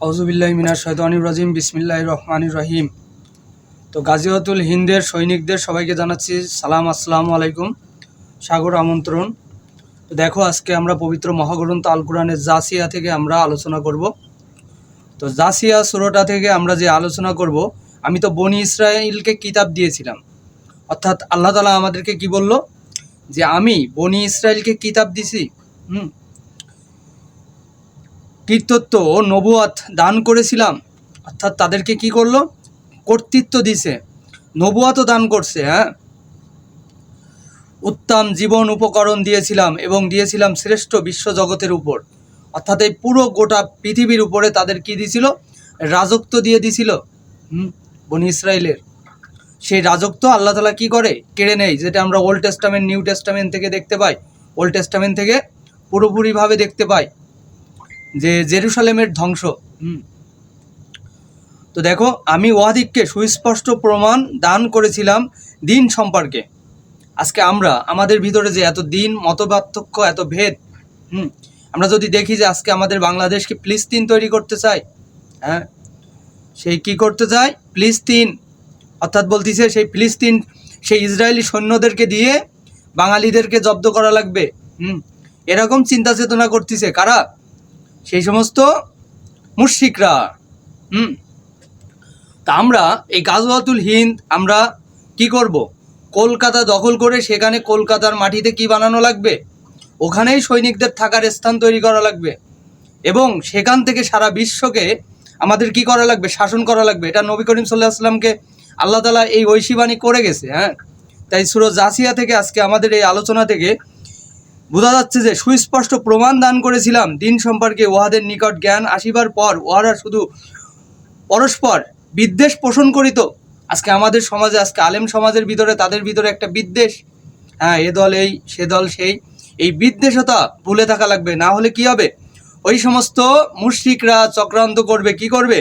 আউজুবিল্লাহ মিনার শৈতানির রাজিম বিসমিল্লাহ রহমানির রহিম। তো গাজিয়াতুল হিন্দের সৈনিকদের সবাইকে জানাচ্ছি সালাম, আসসালামু আলাইকুম। সাগর আমন্ত্রণ। তো দেখো, আজকে আমরা পবিত্র মহাগ্রন্থ আল কোরআনের জাসিয়া থেকে আমরা আলোচনা করব। তো জাসিয়া সুরোটা থেকে আমরা যে আলোচনা করব, আমি তো বনি ইসরায়েলকে কিতাব দিয়েছিলাম। অর্থাৎ আল্লাহ তালা আমাদেরকে কি বলল? যে আমি বনি ইসরায়েলকে কিতাব দিছি। হুম? কীর্তত্ব ও নবুয়াত দান করেছিলাম। অর্থাৎ তাদেরকে কি করল? কর্তৃত্ব দিছে। নবুয়াতও দান করছে হ্যাঁ? উত্তম জীবন উপকরণ দিয়েছিলাম এবং দিয়েছিলাম শ্রেষ্ঠ বিশ্ব জগতের উপর। অর্থাৎ এই পুরো গোটা পৃথিবীর উপরে তাদের কি দিছিল? রাজত্ব দিয়ে দিছিল বনি ইসরায়েলের সেই রাজত্ব আল্লাহ তালা কি করে? কেড়ে নেয়, যেটা আমরা ওল্ড টেস্টামেন্ট নিউ টেস্টামেন্ট থেকে দেখতে পাই। ওল্ড টেস্টামেন্ট থেকে পুরোপুরিভাবে দেখতে পাই। যে জেরুসালেমের ধ্বংস। তো দেখো, আমি ওয়াদিককে সুস্পষ্ট প্রমাণ দান করেছিলাম দিন সম্পর্কে। আজকে আমরা, আমাদের ভিতরে যে এত দিন, মতপার্থক্য, এত ভেদ, হুম, আমরা যদি দেখি যে আজকে আমাদের বাংলাদেশকে ফিলিস্তিন তৈরি করতে চাই হ্যাঁ সেই কি করতে চায়? ফিলিস্তিন। অর্থাৎ বলতিছে সেই ফিলিস্তিন, সেই ইসরায়েলি সৈন্যদেরকে দিয়ে বাঙালিদেরকে জব্দ করা লাগবে, হুম, এরকম চিন্তা চেতনা করতেছে কারা? সেই সমস্ত মুশরিকরা। হুম? তা আমরা এই গাজওয়াতুল হিন্দ আমরা কি করব? কলকাতা দখল করে সেখানে কলকাতার মাটিতে কি বানানো লাগবে? ওখানেই সৈনিকদের থাকার স্থান তৈরি করা লাগবে। এবং সেখান থেকে সারা বিশ্বকে আমাদের কি করা লাগবে? শাসন করা লাগবে। এটা নবী করিম সাল্লাহ আসলামকে আল্লাহ তালা এই ঐশীবাণী করে গেছে হ্যাঁ? তাই সুরজ জাসিয়া থেকে আজকে আমাদের এই আলোচনা থেকে বোঝা যাচ্ছে যে সুস্পষ্ট প্রমাণ দান করেছিলাম। দিন সম্পর্কে উহাদের নিকট জ্ঞান আসিবার পর উহারা শুধু পরস্পর বিদ্বেষ পোষণ করিত। আজকে আমাদের সমাজে, আজকে আলেম সমাজের ভিতরে, তাদের ভিতরে একটা বিদ্বেষ। হ্যাঁ এ দল এই, সে দল সেই। এই বিদ্বেষতা ভুলে থাকা লাগবে। না হলে কি হবে? ওই সমস্ত মুশরিকরা চক্রান্ত করবে, কি করবে?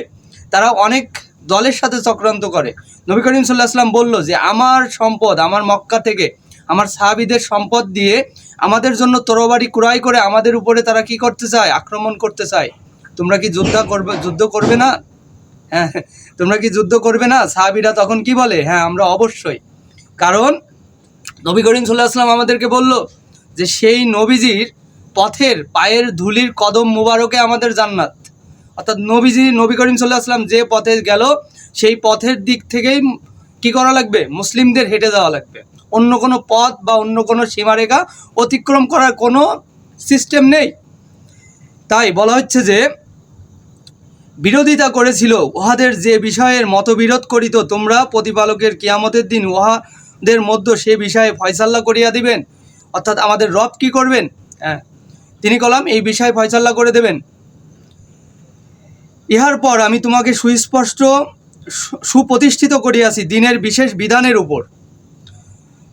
তারা অনেক দলের সাথে চক্রান্ত করে। নবী করিম সাল্লাহ আসলাম বলল যে, আমার সম্পদ, আমার মক্কা থেকে আমার সাহাবিদের সম্পদ দিয়ে আমাদের জন্য তরবারি ক্রয় করে আমাদের উপরে তারা কি করতে চায়? আক্রমণ করতে চায়। তোমরা কি যুদ্ধ করবে যুদ্ধ করবে না? হ্যাঁ তোমরা কি যুদ্ধ করবে না? সাহাবিরা তখন কি বলে? হ্যাঁ আমরা অবশ্যই। কারণ নবী করিম সাল্লাহ আসলাম আমাদেরকে বলল যে, সেই নবীজির পথের পায়ের ধুলির কদম মুবারকে আমাদের জান্নাত। অর্থাৎ নবীজি, নবী করিম সাল্লাহ আসলাম যে পথে গেল, সেই পথের দিক থেকেই কি করা লাগবে? মুসলিমদের হেঁটে যাওয়া লাগবে। অন্য কোনো পথ বা অন্য কোনো সীমারেখা অতিক্রম করার কোনো সিস্টেম নেই। তাই বলা হচ্ছে যে, বিরোধিতা করেছিল, উহাদের যে বিষয়ের মতবিরোধ করিত তোমরা প্রতিপালকের কিয়ামতের দিন উহাদের মধ্যে সে বিষয়ে ফয়সাল্লা করিয়া দিবেন। অর্থাৎ আমাদের রব কি করবেন? হ্যাঁ তিনি কলাম, এই বিষয়ে ফয়সাল্লা করে দেবেন। ইহার পর আমি তোমাকে সুস্পষ্ট সুপ্রতিষ্ঠিত করিয়াছি দিনের বিশেষ বিধানের উপর।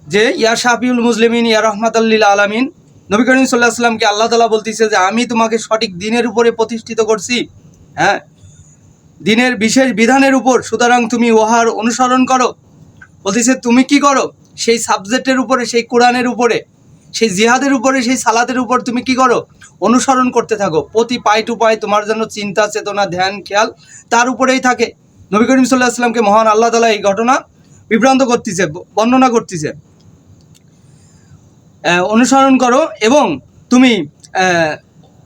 যে, ইয়া শাফিউল মুসলিমিন, ইয়া রহমাতাল্লিল আলামিন। নবী করিম সাল্লাহ আসলামকে আল্লাহ তালা বলতেছে যে, আমি তোমাকে সঠিক দিনের উপরে প্রতিষ্ঠিত করছি। হ্যাঁ? দিনের বিশেষ বিধানের উপর, সুতরাং তুমি উহার অনুসরণ করো। বলতেছে, তুমি কি করো? সেই সাবজেক্টের উপরে, সেই কোরআনের উপরে, সেই জিহাদের উপরে, সেই সালাতের উপর তুমি কি করো? অনুসরণ করতে থাকো। প্রতি পাই টু পাই তোমার জন্য চিন্তা, চেতনা, ধ্যান, খেয়াল তার উপরেই থাকে। নবী করিম সাল্লাহ আসলামকে মহান আল্লাহ তালা এই ঘটনা বিভ্রান্ত করতেছে বর্ণনা করতেছে। অনুসরণ করো এবং তুমি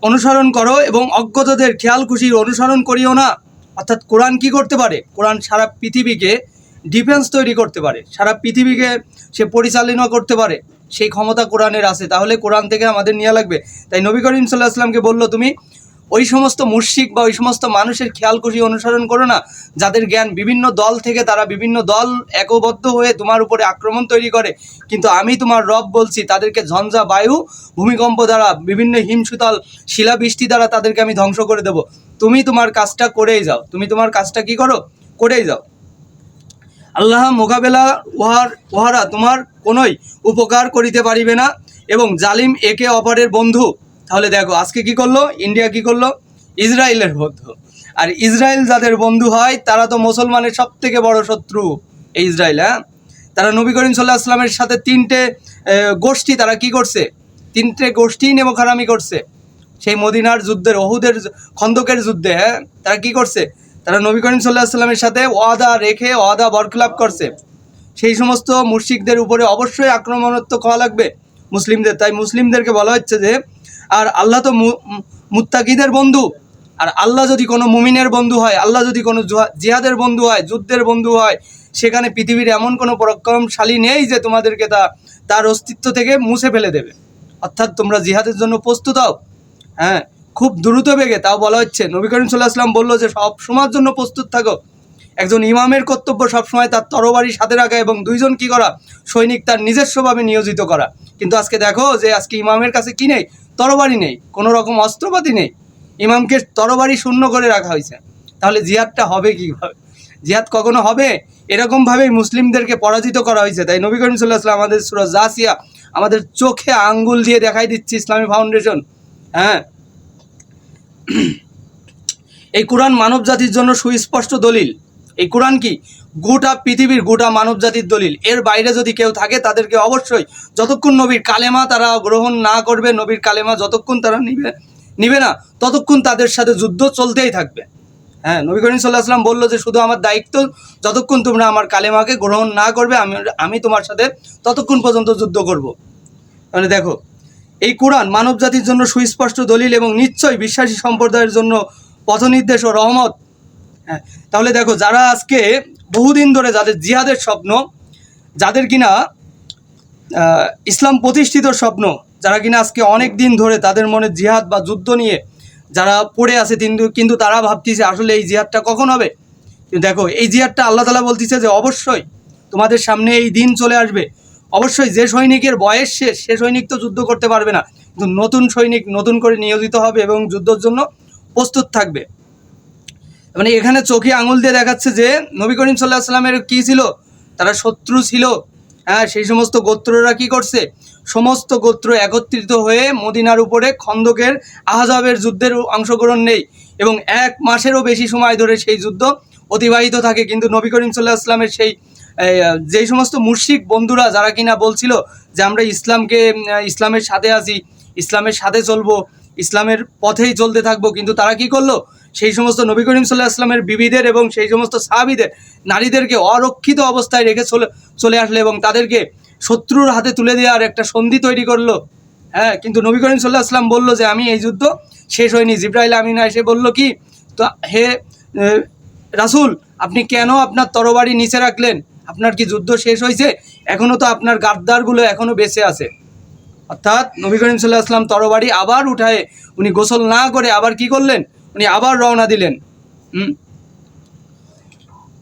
অনুসরণ করো এবং অজ্ঞতদের খেয়াল খুশি অনুসরণ করিও না। অর্থাৎ কোরআন কি করতে পারে? কোরআন সারা পৃথিবীকে ডিফেন্স তৈরি করতে পারে। সারা পৃথিবীকে সে পরিচালনা করতে পারে। সেই ক্ষমতা কোরআনের আছে। তাহলে কোরআন থেকে আমাদের নেওয়া লাগবে। তাই নবী করিম সাল্লাহ আসলামকে বলল, তুমি ওই সমস্ত মুশিক বা ওই সমস্ত মানুষের খেয়াল খুশি অনুসরণ করো না, যাদের জ্ঞান বিভিন্ন দল থেকে তারা বিভিন্ন দল একবদ্ধ হয়ে তোমার উপরে আক্রমণ তৈরি করে। কিন্তু আমি তোমার রব বলছি, তাদেরকে ঝঞ্ঝা বায়ু, ভূমিকম্প দ্বারা, বিভিন্ন হিমশীতল, শিলাবৃষ্টি দ্বারা তাদেরকে আমি ধ্বংস করে দেব। তুমি তোমার কাজটা করেই যাও। তুমি তোমার কাজটা কি করো? করেই যাও। আল্লাহ মোকাবেলা উহার, উহারা তোমার কোনোই উপকার করিতে পারিবে না এবং জালিম একে অপরের বন্ধু। তাহলে দেখো, আজকে কি করল? ইন্ডিয়া কি করল? ইসরায়েলের বন্ধু আর ইসরায়েল যাদের বন্ধু হয়, তারা তো মুসলমানের সব থেকে বড় শত্রু এই ইসরায়েল হ্যাঁ? তারা নবী করিম সাল্লাহ আসলামের সাথে তিনটে গোষ্ঠী তারা কি করছে? তিনটে গোষ্ঠী নেমখারামি করছে। সেই মদিনার যুদ্ধের অহুদের খন্দকের যুদ্ধে হ্যাঁ? তারা কি করছে? তারা নবী করিম সাল্লাহ সাল্লামের সাথে ওয়াদা রেখে, ওয়াদা বরখলাপ করছে। সেই সমস্ত মুশরিকদের উপরে অবশ্যই আক্রমণাত্মক হওয়া লাগবে। মুসলিমদের, তাই মুসলিমদেরকে বলা হচ্ছে যে আর আল্লাহ তো মুত্তাকিদের বন্ধু। আর আল্লাহ যদি কোনো মুমিনের বন্ধু হয়, আল্লাহ যদি কোনো জুহা- জিহাদের বন্ধু হয়, যুদ্ধের বন্ধু হয়, সেখানে পৃথিবীর এমন কোনো পরাক্রমশালী নেই যে তোমাদেরকে তা তার অস্তিত্ব থেকে মুছে ফেলে দেবে। অর্থাৎ তোমরা জিহাদের জন্য প্রস্তুত হও। হ্যাঁ খুব দ্রুত বেগে। তাও বলা হচ্ছে, নবী করিম সাল্লাহ আসলাম বলল যে, সব সময়ের জন্য প্রস্তুত থাকো। একজন ইমামের কর্তব্য সবসময় তার তরবারি সাথে রাখা এবং দুইজন কি করা? সৈনিক তার নিজস্বভাবে নিয়োজিত করা। কিন্তু আজকে দেখো যে আজকে ইমামের কাছে কি নেই? তরবারি নেই, কোনো রকম অস্ত্রপাতি নেই। ইমামকে তরবারি শূন্য করে রাখা হয়েছে। তাহলে জিহাদটা হবে কীভাবে? জিহাদ কখনো হবে? এরকমভাবেই মুসলিমদেরকে পরাজিত করা হয়েছে। তাই নবী করিম সাল্লাহ আসলাম আমাদের সুরজ জাসিয়া আমাদের চোখে আঙ্গুল দিয়ে দেখাই দিচ্ছি ইসলামী ফাউন্ডেশন। হ্যাঁ? এই কোরআন মানব জাতির জন্য সুস্পষ্ট দলিল। এই কোরআন কি? গোটা পৃথিবীর গোটা মানব জাতির দলিল। এর বাইরে যদি কেউ থাকে, তাদেরকে অবশ্যই যতক্ষণ নবীর কালেমা তারা গ্রহণ না করবে, নবীর কালেমা যতক্ষণ তারা নিবে নিবে না, ততক্ষণ তাদের সাথে যুদ্ধ চলতেই থাকবে। হ্যাঁ নবী করিম সাল্লাহ আসলাম বলল যে, শুধু আমার দায়িত্ব, যতক্ষণ তোমরা আমার কালেমাকে গ্রহণ না করবে, আমি আমি তোমার সাথে ততক্ষণ পর্যন্ত যুদ্ধ করব। মানে দেখো, এই কোরআন মানব জাতির জন্য সুস্পষ্ট দলিল এবং নিশ্চয়ই বিশ্বাসী সম্প্রদায়ের জন্য পথনির্দেশ ও রহমত হ্যাঁ তাহলে দেখো যারা আজকে বহুদিন ধরে যাদের জিহাদের স্বপ্ন, যাদের কিনা ইসলাম প্রতিষ্ঠিত স্বপ্ন, যারা কিনা আজকে অনেক দিন ধরে তাদের মনে জিহাদ বা যুদ্ধ নিয়ে যারা পড়ে আছে কিন্তু কিন্তু তারা ভাবতেছে আসলে এই জিহাদটা কখন হবে? দেখো, এই জিহাদটা আল্লাহ তালা বলতেছে যে অবশ্যই তোমাদের সামনে এই দিন চলে আসবে। অবশ্যই যে সৈনিকের বয়স শেষ সে সৈনিক তো যুদ্ধ করতে পারবে না। কিন্তু নতুন সৈনিক নতুন করে নিয়োজিত হবে এবং যুদ্ধের জন্য প্রস্তুত থাকবে। মানে এখানে চোখে আঙুল দিয়ে দেখাচ্ছে যে নবী করিম সাল্লাহ সাল্লামের কী ছিল? তারা শত্রু ছিল। হ্যাঁ সেই সমস্ত গোত্ররা কি করছে? সমস্ত গোত্র একত্রিত হয়ে মদিনার উপরে খন্দকের আহজাবের যুদ্ধের অংশগ্রহণ নেই এবং এক মাসেরও বেশি সময় ধরে সেই যুদ্ধ অতিবাহিত থাকে। কিন্তু নবী করিম সাল্লাহ আসলামের সেই যেই সমস্ত মুর্শিক বন্ধুরা যারা কিনা বলছিল যে আমরা ইসলামকে, ইসলামের সাথে আছি, ইসলামের সাথে চলবো, ইসলামের পথেই চলতে থাকব, কিন্তু তারা কি করল? সেই সমস্ত নবী করিম সাল্লাহ আসলামের বিবিদের এবং সেই সমস্ত সাহাবিদের নারীদেরকে অরক্ষিত অবস্থায় রেখে চলে চলে আসলে এবং তাদেরকে শত্রুর হাতে তুলে দেওয়ার একটা সন্ধি তৈরি করল। হ্যাঁ কিন্তু নবী করিম সাল্লাহ আসলাম বলল যে, আমি এই যুদ্ধ শেষ হয়নি। জিব্রাইল আমিনা এসে বলল কি, তো হে রাসূল, আপনি কেন আপনার তরবারি নিচে রাখলেন? আপনার কি যুদ্ধ শেষ হয়েছে? এখনও তো আপনার গাদ্দারগুলো এখনও বেঁচে আছে। অর্থাৎ নবী করিম সাল্লাহ আসলাম তরবারি আবার উঠায়, উনি গোসল না করে আবার কি করলেন? উনি আবার রওনা দিলেন। হুম?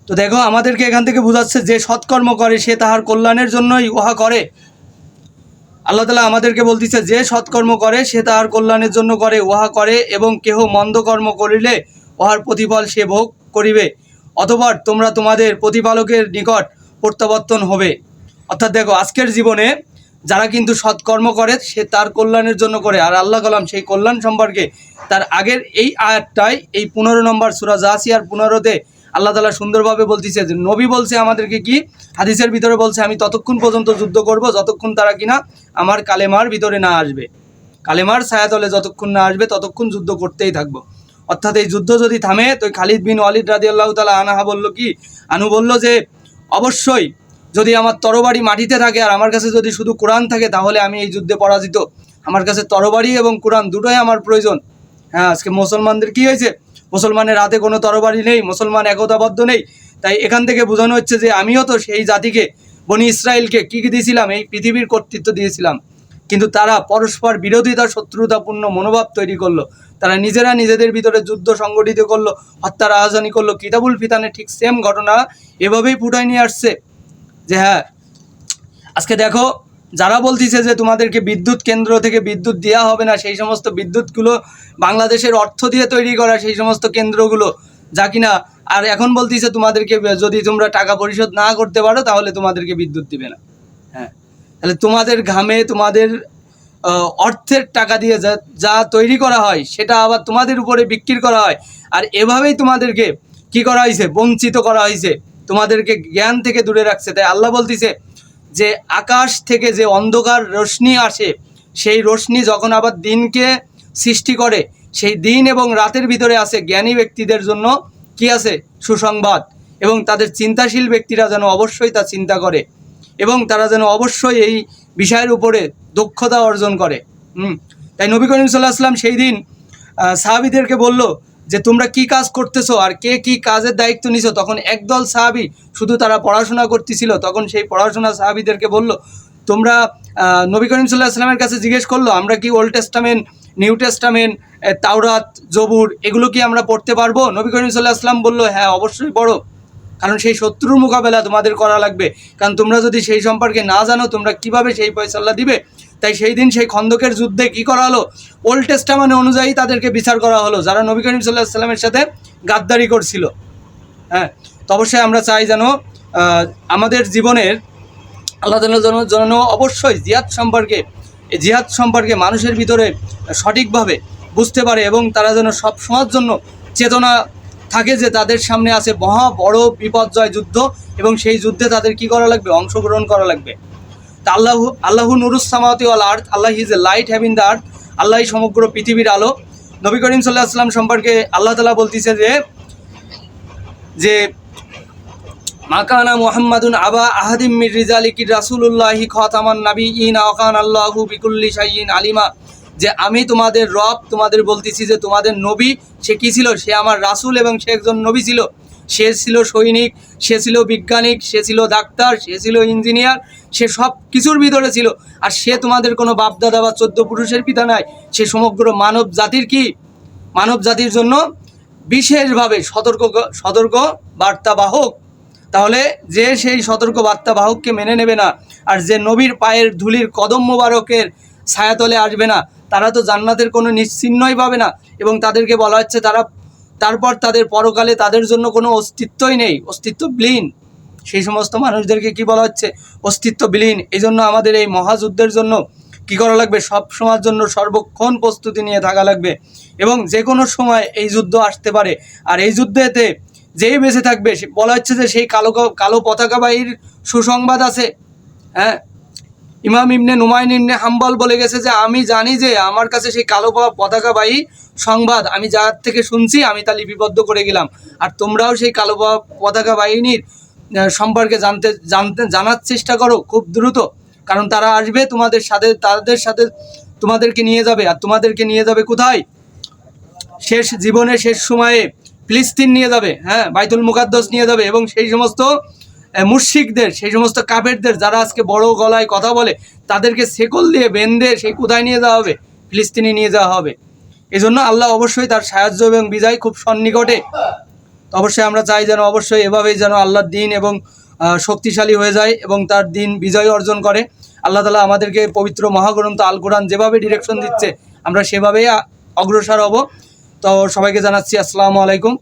তো দেখো, আমাদেরকে এখান থেকে বোঝাচ্ছে যে সৎকর্ম করে, সে তাহার কল্যাণের জন্যই উহা করে। আল্লাহ তালা আমাদেরকে বলতেছে, যে সৎকর্ম করে, সে তাহার কল্যাণের জন্য করে, উহা করে এবং কেহ মন্দ কর্ম করিলে উহার প্রতিফল সে ভোগ করিবে। অথবা তোমরা তোমাদের প্রতিপালকের নিকট প্রত্যাবর্তন হবে। অর্থাৎ দেখো, আজকের জীবনে যারা কিন্তু সৎকর্ম করে, সে তার কল্যাণের জন্য করে। আর আল্লাহ কালাম সেই কল্যাণ সম্পর্কে তার আগের এই আয়াতটাই এই পনেরো নম্বর সুরা জাসিয়ার পনেরোতে আল্লাহ তালা সুন্দরভাবে বলতেছে যে, নবী বলছে আমাদেরকে কি? হাদিসের ভিতরে বলছে, আমি ততক্ষণ পর্যন্ত যুদ্ধ করব, যতক্ষণ তারা কিনা আমার কালেমার ভিতরে না আসবে। কালেমার ছায়াতলে যতক্ষণ না আসবে, ততক্ষণ যুদ্ধ করতেই থাকব। অর্থাৎ এই যুদ্ধ যদি থামে, তো খালিদ বিন ওয়ালিদ রাদি আল্লাহ তালা আনাহা বলল কি? আনু বলল যে, অবশ্যই যদি আমার তরবারি মাটিতে থাকে আর আমার কাছে যদি শুধু কোরআন থাকে, তাহলে আমি এই যুদ্ধে পরাজিত। আমার কাছে তরবারি এবং কোরআন দুটোই আমার প্রয়োজন। হ্যাঁ আজকে মুসলমানদের কি হয়েছে? মুসলমানের হাতে কোনো তরবারি নেই, মুসলমান একতাবদ্ধ নেই। তাই এখান থেকে বোঝানো হচ্ছে যে আমিও তো সেই জাতিকে, বনি ইসরায়েলকে কী কী দিয়েছিলাম? এই পৃথিবীর কর্তৃত্ব দিয়েছিলাম। কিন্তু তারা পরস্পর বিরোধিতা, শত্রুতাপূর্ণ মনোভাব তৈরি করল। তারা নিজেরা নিজেদের ভিতরে যুদ্ধ সংগঠিত করল, হত্যার আয়োজনই করল। কিতাবুল ফিতানে ঠিক সেম ঘটনা এভাবেই ফুটাই নিয়ে আসছে। যে হ্যাঁ আজকে দেখো, যারা বলতিছে যে তোমাদেরকে বিদ্যুৎ কেন্দ্র থেকে বিদ্যুৎ দেওয়া হবে না, সেই সমস্ত বিদ্যুৎগুলো বাংলাদেশের অর্থ দিয়ে তৈরি করা সেই সমস্ত কেন্দ্রগুলো, যা কিনা, আর এখন বলতেছে তোমাদেরকে, যদি তোমরা টাকা পরিশোধ না করতে পারো, তাহলে তোমাদেরকে বিদ্যুৎ দিবে না। হ্যাঁ তাহলে তোমাদের ঘামে তোমাদের অর্থের টাকা দিয়ে যা যা তৈরি করা হয়, সেটা আবার তোমাদের উপরে বিক্রি করা হয়, আর এভাবেই তোমাদেরকে কি করা হয়েছে বঞ্চিত করা হয়েছে তোমাদেরকে জ্ঞান থেকে দূরে রাখছে। তাই আল্লাহ বলতিছে যে, আকাশ থেকে যে অন্ধকার রশ্মি আসে, সেই রশ্মি যখন আবার দিনকে সৃষ্টি করে, সেই দিন এবং রাতের ভিতরে আছে জ্ঞানী ব্যক্তিদের জন্য কি আছে? সুসংবাদ। এবং তাদের চিন্তাশীল ব্যক্তিরা যেন অবশ্যই তা চিন্তা করে এবং তারা যেন অবশ্যই এই বিষয়ের উপরে দক্ষতা অর্জন করে। তাই নবী করিম সাল্লাহ আসলাম সেই দিন সাহাবিদেরকে বলল যে তোমরা কি কাজ করতেছো আর কে কি কাজের দায়িত্ব নিছো, তখন একদল সাহাবি শুধু তারা পড়াশোনা করতেছিল। তখন সেই পড়াশোনা সাহাবিদেরকে বলল, তোমরা নবী করিম সাল্লাহ আসলামের কাছে জিজ্ঞেস করল, আমরা কি ওল্ড টেস্টামেন্ট নিউ টেস্টামেন্ট তাওরাত জবুর এগুলো কি আমরা পড়তে পারব? নবী করিম সাল্লাহ আসলাম বলল হ্যাঁ অবশ্যই পড়ো। কারণ সেই শত্রুর মোকাবেলা তোমাদের করা লাগবে। কারণ তোমরা যদি সেই সম্পর্কে না জানো, তোমরা কীভাবে সেই ফয়সাল্লা দিবে? তাই সেই দিন সেই খন্দকের যুদ্ধে কি করা হলো ওল্ড টেস্টামেন্ট অনুযায়ী তাদেরকে বিচার করা হলো, যারা নবী করিম সাল্লাহ সাল্লামের সাথে গাদ্দারি করছিল। হ্যাঁ তো অবশ্যই আমরা চাই যেন আমাদের জীবনের আল্লাহ জন্য অবশ্যই জিহাদ সম্পর্কে জিহাদ সম্পর্কে মানুষের ভিতরে সঠিকভাবে বুঝতে পারে এবং তারা যেন সব সময়ের জন্য চেতনা থাকে যে তাদের সামনে আছে মহা বড় বিপর্যয় যুদ্ধ এবং সেই যুদ্ধে তাদের কি করা লাগবে? অংশগ্রহণ করা লাগবে। তা আল্লাহ, আল্লাহু নুরুস সামাওয়াতি ওয়াল আর্থ Allah is a light having the earth আল্লাহই সমগ্র পৃথিবীর আলো। নবী করিম সাল্লাহ আসলাম সম্পর্কে আল্লাহ তালা বলতেছে যে যে মাকানা মুহাম্মাদুন আবা আহাদিম মির রিজালিকি রাসুলুল্লাহি খতামান নাবি ইন আকান আল্লাহু বিকুল্লি শাইইন আলিমা। যে আমি তোমাদের রব, তোমাদের বলতেছি যে তোমাদের নবী সে কি ছিল? সে আমার রাসূল এবং সে একজন নবী ছিল। সে ছিল সৈনিক, সে ছিল বিজ্ঞানিক, সে ছিল ডাক্তার, সে ছিল ইঞ্জিনিয়ার, সে সব কিছুর ভিতরে ছিল। আর সে তোমাদের কোনো বাপদাদা বা চোদ্দ পুরুষের পিতা নয় সে সমগ্র মানব জাতির কি? মানব জাতির জন্য বিশেষভাবে সতর্ক সতর্ক বার্তাবাহক। তাহলে যে সেই সতর্ক বার্তা বাহককে মেনে নেবে না, আর যে নবীর পায়ের ধুলির কদম মোবারকের ছায়াতলে আসবে না, তারা তো জান্নাতের কোনো নিশ্চিহ্নই পাবে না। এবং তাদেরকে বলা হচ্ছে, তারা তারপর তাদের পরকালে তাদের জন্য কোনো অস্তিত্বই নেই, অস্তিত্ব বিলীন। সেই সমস্ত মানুষদেরকে কি বলা হচ্ছে? অস্তিত্ব বিলীন। এই জন্য আমাদের এই মহাযুদ্ধের জন্য কি করা লাগবে? সব সময়ের জন্য সর্বক্ষণ প্রস্তুতি নিয়ে থাকা লাগবে। এবং যে কোনো সময় এই যুদ্ধ আসতে পারে। আর এই যুদ্ধেতে যেই বেঁচে থাকবে বলা হচ্ছে যে সেই কালো কালো পতাকাবাহীর সুসংবাদ আছে। হ্যাঁ? ইমাম ইবনে নুমাইন ইবনে হাম্বল বলে গেছে যে, আমি জানি যে আমার কাছে সেই কালো প- পতাকাবাহী সংবাদ আমি যার থেকে শুনছি, আমি তা লিপিবদ্ধ করে গেলাম। আর তোমরাও সেই কালো প- পতাকা বাহিনীর সম্পর্কে জানতে জানতে, জানার চেষ্টা করো খুব দ্রুত। কারণ তারা আসবে, তোমাদের সাথে, তাদের সাথে তোমাদেরকে নিয়ে যাবে। আর তোমাদেরকে নিয়ে যাবে কোথায়? শেষ জীবনে শেষ সময়ে ফিলিস্তিন নিয়ে যাবে হ্যাঁ বাইতুল মুকাদ্দাস নিয়ে যাবে এবং সেই সমস্ত আহ, মুশরিকদের সেই সমস্ত কাফেরদের যারা আজকে বড় গলায় কথা বলে তাদেরকে সেকল দিয়ে বেঁধে সেই কোথায় নিয়ে যাওয়া হবে? ফিলিস্তিনি নিয়ে যাওয়া হবে। এজন্য আল্লাহ অবশ্যই তার সাহায্য এবং বিজয় খুব সন্নিকটে। অবশ্যই আমরা চাই যেন অবশ্যই এভাবেই যেন আল্লাহর দিন এবং শক্তিশালী হয়ে যায় এবং তার দিন বিজয় অর্জন করে। আল্লাহ তালা আমাদেরকে পবিত্র মহাগ্রন্থ আল কোরআন যেভাবে ডিরেকশন দিচ্ছে আমরা সেভাবেই অগ্রসর হব। তো সবাইকে জানাচ্ছি আসসালামু আলাইকুম।